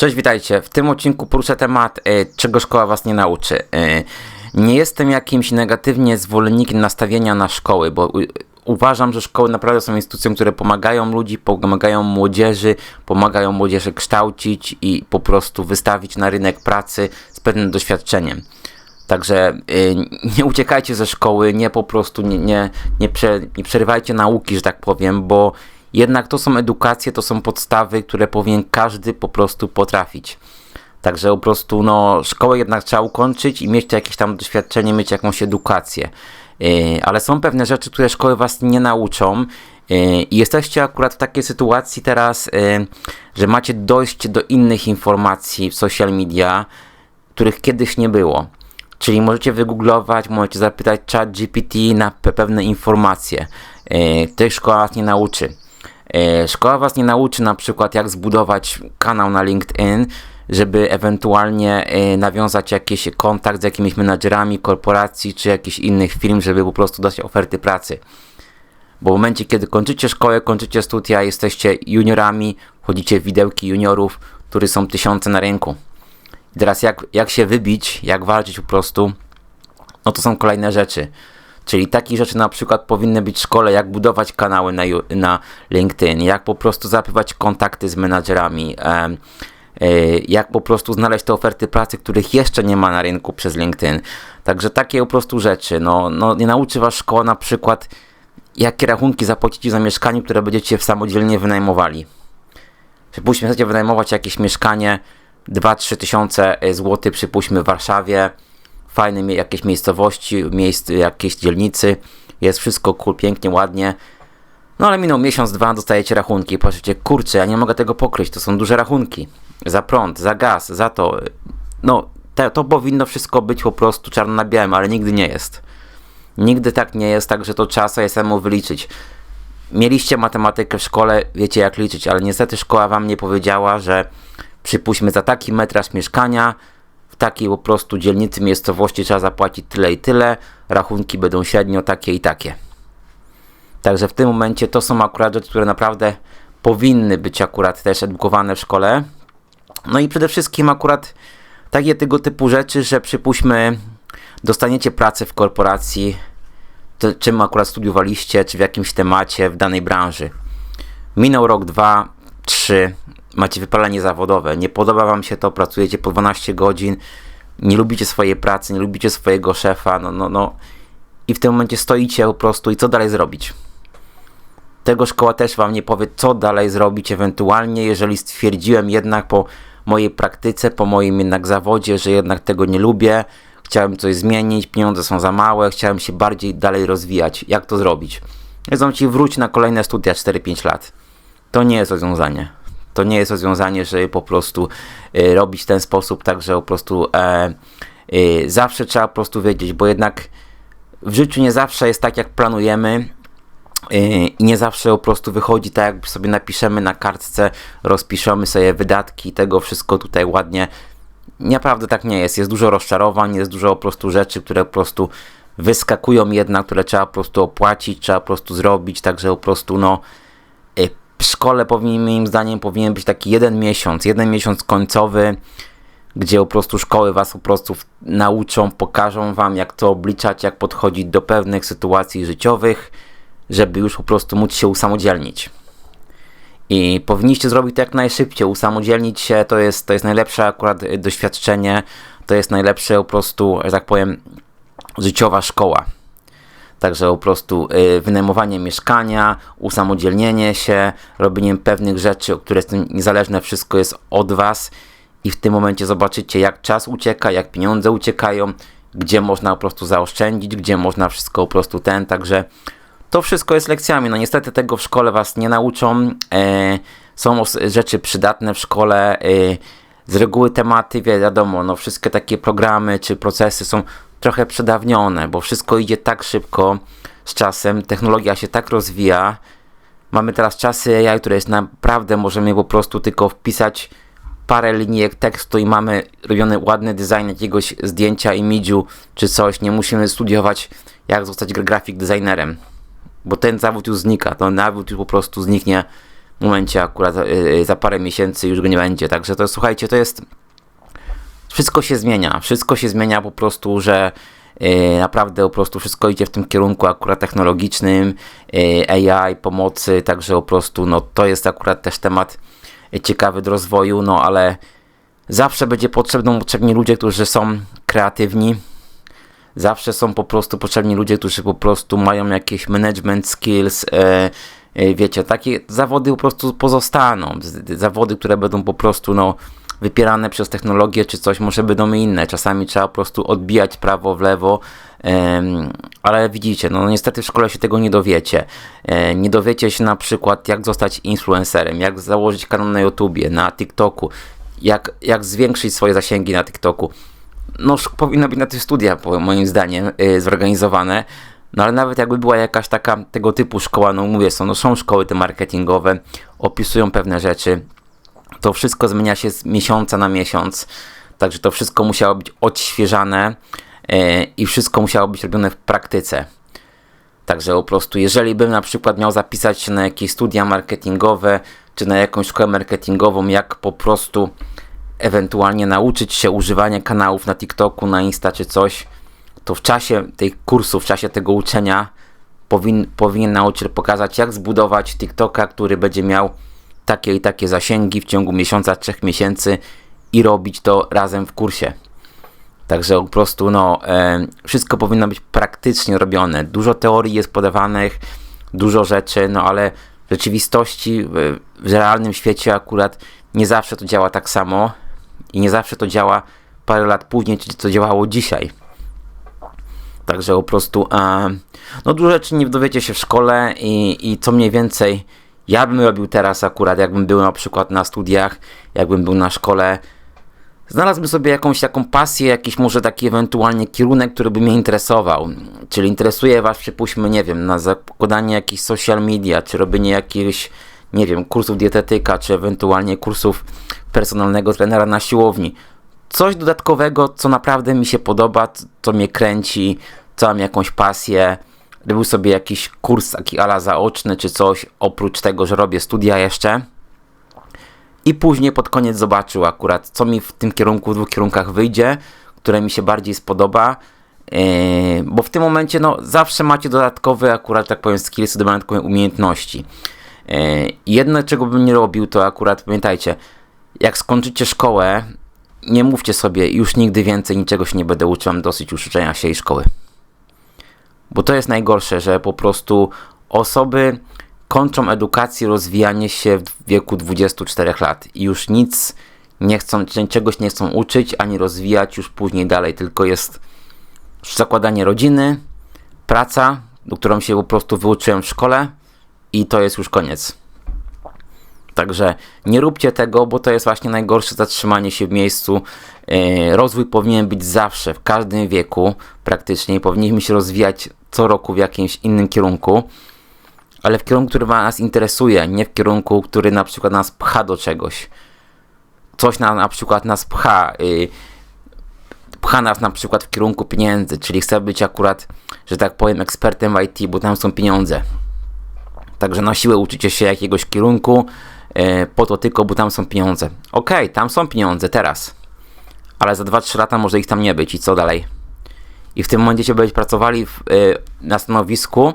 Cześć, witajcie. W tym odcinku poruszę temat, y, czego szkoła was nie nauczy. Y, nie jestem jakimś negatywnie zwolennikiem nastawienia na szkoły, bo y, uważam, że szkoły naprawdę są instytucją, które pomagają ludzi, pomagają młodzieży, pomagają młodzieży kształcić i po prostu wystawić na rynek pracy z pewnym doświadczeniem. Także nie uciekajcie ze szkoły, nie po prostu nie, nie, nie, prze, nie przerywajcie nauki, że tak powiem, bo jednak to są edukacje, to są podstawy, które powinien każdy po prostu potrafić. Także po prostu no, szkołę jednak trzeba ukończyć i mieć jakieś tam doświadczenie, mieć jakąś edukację. Yy, ale są pewne rzeczy, które szkoły was nie nauczą. Yy, I jesteście akurat w takiej sytuacji teraz, yy, że macie dojść do innych informacji w social media, których kiedyś nie było. Czyli możecie wygooglować, możecie zapytać chat GPT na pe- pewne informacje. Yy, tych szkoła was nie nauczy. Yy, Szkoła was nie nauczy na przykład jak zbudować kanał na LinkedIn, żeby ewentualnie yy, nawiązać jakiś kontakt z jakimiś menadżerami korporacji czy jakichś innych firm, żeby po prostu dać oferty pracy. Bo w momencie, kiedy kończycie szkołę, kończycie studia, jesteście juniorami, wchodzicie w widełki juniorów, których są tysiące na rynku. I teraz jak, jak się wybić, jak walczyć po prostu, no to są kolejne rzeczy. Czyli takie rzeczy na przykład powinny być w szkole, jak budować kanały na, na LinkedIn, jak po prostu zapywać kontakty z menadżerami, e, jak po prostu znaleźć te oferty pracy, których jeszcze nie ma na rynku przez LinkedIn. Także takie po prostu rzeczy. No, no nie nauczy was szkoła na przykład, jakie rachunki zapłacicie za mieszkanie, które będziecie samodzielnie wynajmowali. Przypuśćmy, chcecie wynajmować jakieś mieszkanie 2-3 tysiące złotych, przypuśćmy w Warszawie, fajne jakieś miejscowości, miejsc, jakieś dzielnicy, jest wszystko cool, pięknie, ładnie. No ale minął miesiąc, dwa, dostajecie rachunki i patrzycie, kurczę, ja nie mogę tego pokryć, to są duże rachunki. Za prąd, za gaz, za to. No, te, to powinno wszystko być po prostu czarno na białym, ale nigdy nie jest. Nigdy tak nie jest, także to trzeba sobie samemu wyliczyć. Mieliście matematykę w szkole, wiecie jak liczyć, ale niestety szkoła wam nie powiedziała, że przypuśćmy za taki metraż mieszkania takiej po prostu dzielnicy miejscowości trzeba zapłacić tyle i tyle, rachunki będą średnio takie i takie. Także w tym momencie to są akurat rzeczy, które naprawdę powinny być akurat też edukowane w szkole. No i przede wszystkim akurat takie tego typu rzeczy, że przypuśćmy dostaniecie pracę w korporacji, to, czym akurat studiowaliście, czy w jakimś temacie w danej branży. Minął rok, dwa, trzy, macie wypalenie zawodowe, nie podoba wam się to, pracujecie po 12 godzin, nie lubicie swojej pracy, nie lubicie swojego szefa, no, no, no i w tym momencie stoicie po prostu i co dalej zrobić? Tego szkoła też wam nie powie, co dalej zrobić ewentualnie, jeżeli stwierdziłem jednak po mojej praktyce, po moim jednak zawodzie, że jednak tego nie lubię, chciałem coś zmienić, pieniądze są za małe, chciałem się bardziej dalej rozwijać. Jak to zrobić? Wiedzą ci wróć na kolejne studia 4-5 lat. To nie jest rozwiązanie. To nie jest rozwiązanie, żeby po prostu y, robić w ten sposób, tak że po prostu e, y, zawsze trzeba po prostu wiedzieć, bo jednak w życiu nie zawsze jest tak, jak planujemy yy, i nie zawsze po prostu wychodzi tak, jak sobie napiszemy na kartce, rozpiszemy sobie wydatki, tego wszystko tutaj ładnie. Naprawdę tak nie jest. Jest dużo rozczarowań, jest dużo po prostu rzeczy, które po prostu wyskakują jednak, które trzeba po prostu opłacić, trzeba po prostu zrobić, także po prostu no w szkole powinien, moim zdaniem powinien być taki jeden miesiąc, jeden miesiąc końcowy, gdzie po prostu szkoły was po prostu nauczą, pokażą wam jak to obliczać, jak podchodzić do pewnych sytuacji życiowych, żeby już po prostu móc się usamodzielnić. I powinniście zrobić to jak najszybciej. Usamodzielnić się to jest, to jest najlepsze akurat y, doświadczenie, to jest najlepsze po prostu, że tak powiem, życiowa szkoła. Także po prostu y, wynajmowanie mieszkania, usamodzielnienie się, robienie pewnych rzeczy, które są niezależne, wszystko jest od Was i w tym momencie zobaczycie jak czas ucieka, jak pieniądze uciekają, gdzie można po prostu zaoszczędzić, gdzie można wszystko po prostu ten, także to wszystko jest lekcjami. No niestety tego w szkole Was nie nauczą. E, są rzeczy przydatne w szkole. Z reguły tematy, wi- wiadomo, no wszystkie takie programy czy procesy są trochę przedawnione, bo wszystko idzie tak szybko z czasem, technologia się tak rozwija. Mamy teraz czasy AI, które jest naprawdę, możemy po prostu tylko wpisać parę linijek tekstu i mamy robiony ładny design jakiegoś zdjęcia, imidżu czy coś. Nie musimy studiować, jak zostać gra- grafik designerem, bo ten zawód już znika. Ten zawód już po prostu zniknie momencie akurat yy, za parę miesięcy już go nie będzie. Także to słuchajcie, to jest. Wszystko się zmienia. Wszystko się zmienia po prostu, że yy, naprawdę po prostu wszystko idzie w tym kierunku akurat technologicznym, AI, pomocy, także po prostu no to jest akurat też temat ciekawy do rozwoju, no ale zawsze będzie potrzebną, potrzebni ludzie, którzy są kreatywni, zawsze są po prostu potrzebni ludzie, którzy po prostu mają jakieś management skills, wiecie, takie zawody po prostu pozostaną, zawody, które będą po prostu, no, wypierane przez technologię czy coś, może będą inne. Czasami trzeba po prostu odbijać prawo w lewo, ale widzicie, no niestety w szkole się tego nie dowiecie. E, nie dowiecie się na przykład, jak zostać influencerem, jak założyć kanał na YouTubie, na TikToku, jak, jak zwiększyć swoje zasięgi na TikToku. No, powinno być na tych studia, moim zdaniem, yy, zorganizowane. No ale nawet jakby była jakaś taka tego typu szkoła, no mówię, są, no, są szkoły te marketingowe, opisują pewne rzeczy, to wszystko zmienia się z miesiąca na miesiąc, także to wszystko musiało być odświeżane yy, i wszystko musiało być robione w praktyce. Także po prostu, jeżeli bym na przykład miał zapisać się na jakieś studia marketingowe, czy na jakąś szkołę marketingową, jak po prostu ewentualnie nauczyć się używania kanałów na TikToku, na Insta czy coś, to w czasie tych kursów, w czasie tego uczenia powin, powinien nauczyciel pokazać, jak zbudować TikToka, który będzie miał takie i takie zasięgi w ciągu miesiąca, trzech miesięcy i robić to razem w kursie. Także po prostu no, e, wszystko powinno być praktycznie robione. Dużo teorii jest podawanych, dużo rzeczy, no ale w rzeczywistości, w, w realnym świecie akurat nie zawsze to działa tak samo i nie zawsze to działa parę lat później, czyli to działało dzisiaj. Także po prostu e, no dużo rzeczy nie dowiecie się w szkole i, i co mniej więcej ja bym robił teraz akurat, jakbym był na przykład na studiach, jakbym był na szkole, znalazłbym sobie jakąś taką pasję, jakiś może taki ewentualnie kierunek, który by mnie interesował. Czyli interesuje Was, przypuśćmy, nie wiem, na zakładanie jakichś social media, czy robienie jakichś, nie wiem, kursów dietetyka, czy ewentualnie kursów personalnego trenera na siłowni. Coś dodatkowego, co naprawdę mi się podoba, co mnie kręci, mam jakąś pasję. Robił sobie jakiś kurs taki ala zaoczny, czy coś, oprócz tego, że robię studia jeszcze i później pod koniec zobaczył akurat, co mi w tym kierunku, w dwóch kierunkach wyjdzie, które mi się bardziej spodoba. Yy, bo w tym momencie no, zawsze macie dodatkowe, akurat tak powiem, skillsy, dodatkowe umiejętności. Yy, jedno, czego bym nie robił, to akurat pamiętajcie, jak skończycie szkołę, nie mówcie sobie, już nigdy więcej niczego się nie będę uczył, mam dosyć uczenia się i szkoły. Bo to jest najgorsze, że po prostu osoby kończą edukację, rozwijanie się w wieku 24 lat i już nic nie chcą, czegoś nie chcą uczyć, ani rozwijać już później dalej, tylko jest zakładanie rodziny, praca, do którą się po prostu wyuczyłem w szkole i to jest już koniec. Także nie róbcie tego, bo to jest właśnie najgorsze zatrzymanie się w miejscu. E, rozwój powinien być zawsze, w każdym wieku praktycznie. Powinniśmy się rozwijać co roku w jakimś innym kierunku ale w kierunku, który nas interesuje, nie w kierunku, który na przykład nas pcha do czegoś. Coś na, na przykład nas pcha, yy, pcha nas na przykład w kierunku pieniędzy, czyli chce być akurat, że tak powiem, ekspertem w IT, bo tam są pieniądze. Także na siłę uczycie się jakiegoś kierunku, po to tylko, bo tam są pieniądze. Okej, okay, tam są pieniądze teraz, ale za 2-3 lata może ich tam nie być i co dalej? I w tym momencie będziecie pracowali w, yy, na stanowisku,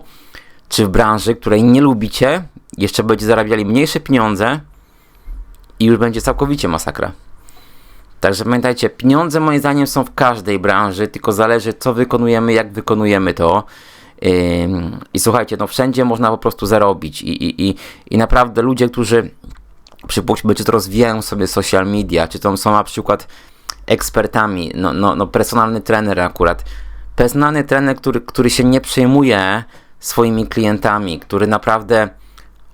czy w branży, której nie lubicie, jeszcze będziecie zarabiali mniejsze pieniądze i już będzie całkowicie masakra. Także pamiętajcie, pieniądze moim zdaniem są w każdej branży, tylko zależy co wykonujemy, jak wykonujemy to. I słuchajcie, no wszędzie można po prostu zarobić i, i, i, i naprawdę ludzie, którzy przypuśćmy, czy to rozwijają sobie social media, czy to są na przykład ekspertami, no, no, no personalny trener akurat, personalny trener, który, który się nie przejmuje swoimi klientami, który naprawdę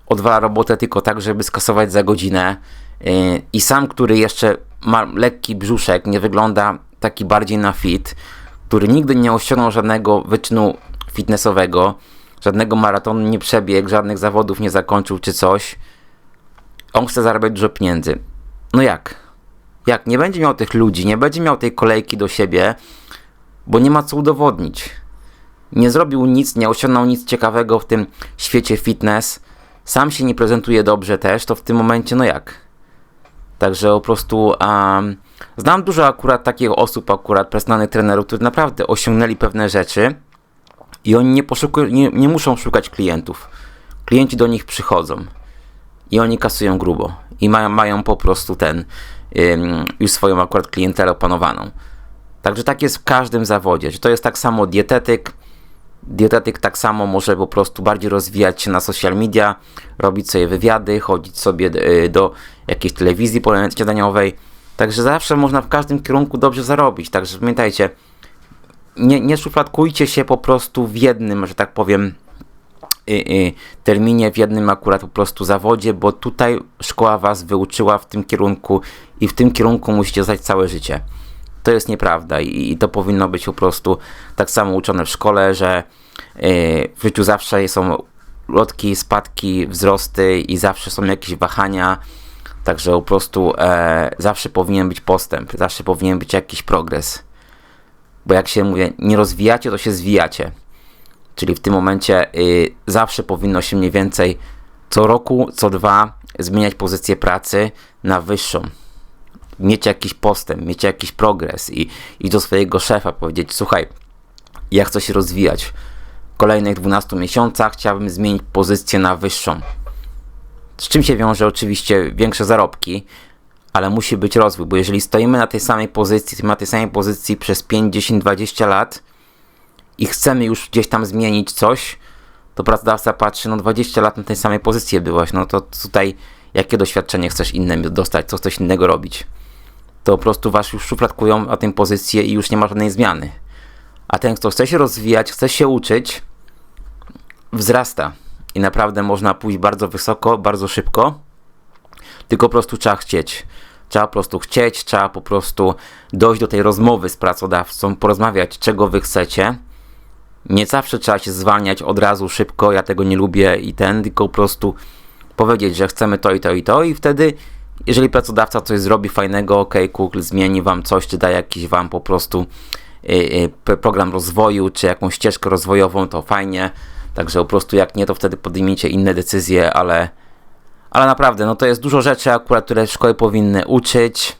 odwala robotę tylko tak, żeby skasować za godzinę yy, i sam, który jeszcze ma lekki brzuszek, nie wygląda taki bardziej na fit, który nigdy nie osiągnął żadnego wyczynu fitnessowego, żadnego maratonu nie przebiegł, żadnych zawodów nie zakończył czy coś, on chce zarabiać dużo pieniędzy. No jak? Jak? Nie będzie miał tych ludzi, nie będzie miał tej kolejki do siebie, bo nie ma co udowodnić nie zrobił nic, nie osiągnął nic ciekawego w tym świecie fitness, sam się nie prezentuje dobrze też, to w tym momencie no jak? Także po prostu um, znam dużo akurat takich osób, akurat personalnych trenerów, którzy naprawdę osiągnęli pewne rzeczy i oni nie, poszukują, nie, nie muszą szukać klientów. Klienci do nich przychodzą i oni kasują grubo i mają, mają po prostu ten ym, już swoją akurat klientelę opanowaną. Także tak jest w każdym zawodzie. To jest tak samo dietetyk, Dietetyk tak samo może po prostu bardziej rozwijać się na social media, robić sobie wywiady, chodzić sobie y, do jakiejś telewizji śniadaniowej. Także zawsze można w każdym kierunku dobrze zarobić. Także pamiętajcie, nie, nie szufladkujcie się po prostu w jednym, że tak powiem, y, y, terminie, w jednym akurat po prostu zawodzie, bo tutaj szkoła was wyuczyła w tym kierunku i w tym kierunku musicie zostać całe życie. To jest nieprawda i, i to powinno być po prostu tak samo uczone w szkole, że yy, w życiu zawsze są lotki, spadki, wzrosty i zawsze są jakieś wahania. Także po prostu e, zawsze powinien być postęp, zawsze powinien być jakiś progres. Bo jak się mówię, nie rozwijacie, to się zwijacie. Czyli w tym momencie y, zawsze powinno się mniej więcej co roku, co dwa zmieniać pozycję pracy na wyższą mieć jakiś postęp, mieć jakiś progres i, i do swojego szefa powiedzieć, słuchaj, ja chcę się rozwijać. W kolejnych 12 miesiącach chciałbym zmienić pozycję na wyższą. Z czym się wiąże oczywiście większe zarobki, ale musi być rozwój, bo jeżeli stoimy na tej samej pozycji, na tej samej pozycji przez 5, 10, 20 lat i chcemy już gdzieś tam zmienić coś, to pracodawca patrzy, no 20 lat na tej samej pozycji byłaś, no to tutaj jakie doświadczenie chcesz innym dostać, co chcesz innego robić to po prostu was już szufladkują na tę pozycję i już nie ma żadnej zmiany. A ten, kto chce się rozwijać, chce się uczyć, wzrasta. I naprawdę można pójść bardzo wysoko, bardzo szybko. Tylko po prostu trzeba chcieć. Trzeba po prostu chcieć, trzeba po prostu dojść do tej rozmowy z pracodawcą, porozmawiać, czego wy chcecie. Nie zawsze trzeba się zwalniać od razu szybko, ja tego nie lubię i ten, tylko po prostu powiedzieć, że chcemy to i to i to i wtedy jeżeli pracodawca coś zrobi fajnego, ok, Google zmieni wam coś, czy da jakiś wam po prostu y, y, program rozwoju, czy jakąś ścieżkę rozwojową, to fajnie. Także po prostu jak nie, to wtedy podejmiecie inne decyzje, ale, ale naprawdę, no to jest dużo rzeczy akurat, które szkoły powinny uczyć,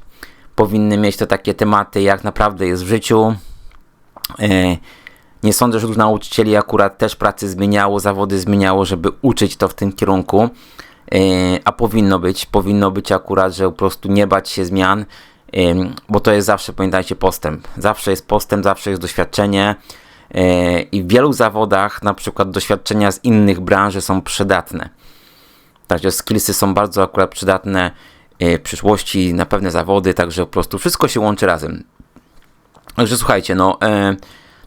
powinny mieć te takie tematy, jak naprawdę jest w życiu. Y, nie sądzę, że dużo nauczycieli akurat też pracy zmieniało, zawody zmieniało, żeby uczyć to w tym kierunku. E, a powinno być, powinno być akurat, że po prostu nie bać się zmian, bo to jest zawsze, pamiętajcie, postęp. Zawsze jest postęp, zawsze jest doświadczenie e, i w wielu zawodach na przykład doświadczenia z innych branży są przydatne. Także skillsy są bardzo akurat przydatne e, w przyszłości na pewne zawody, także po prostu wszystko się łączy razem. Także słuchajcie, no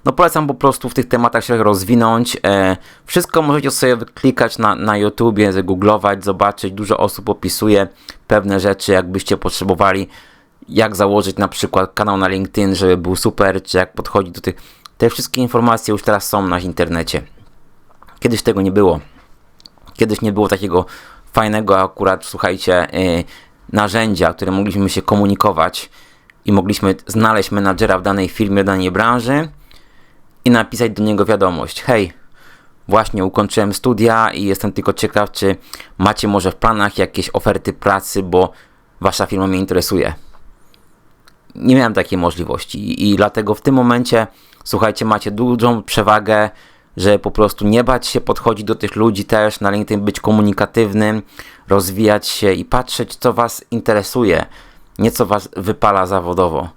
no polecam po prostu w tych tematach się rozwinąć. E, wszystko możecie sobie klikać na, na YouTubie, zagooglować, zobaczyć. Dużo osób opisuje pewne rzeczy, jakbyście potrzebowali, jak założyć na przykład kanał na LinkedIn, żeby był super, czy jak podchodzić do tych. Te wszystkie informacje już teraz są na internecie. Kiedyś tego nie było. Kiedyś nie było takiego fajnego akurat, słuchajcie, yy, narzędzia, które mogliśmy się komunikować i mogliśmy znaleźć menadżera w danej firmie, w danej branży i napisać do niego wiadomość. Hej, właśnie ukończyłem studia i jestem tylko ciekaw, czy macie może w planach jakieś oferty pracy, bo wasza firma mnie interesuje. Nie miałem takiej możliwości i dlatego w tym momencie, słuchajcie, macie dużą przewagę, że po prostu nie bać się podchodzić do tych ludzi też, na LinkedIn być komunikatywnym, rozwijać się i patrzeć, co was interesuje, nie co was wypala zawodowo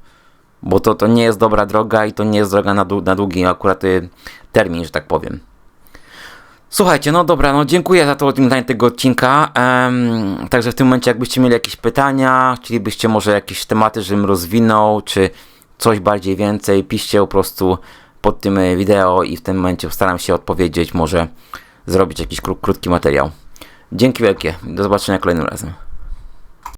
bo to, to nie jest dobra droga i to nie jest droga na, na długi akurat y, termin, że tak powiem. Słuchajcie, no dobra, no dziękuję za to oglądanie tego odcinka. Um, także w tym momencie, jakbyście mieli jakieś pytania, chcielibyście może jakieś tematy, żebym rozwinął, czy coś bardziej więcej, piszcie po prostu pod tym y, wideo i w tym momencie staram się odpowiedzieć, może zrobić jakiś kró krótki materiał. Dzięki wielkie, do zobaczenia kolejnym razem.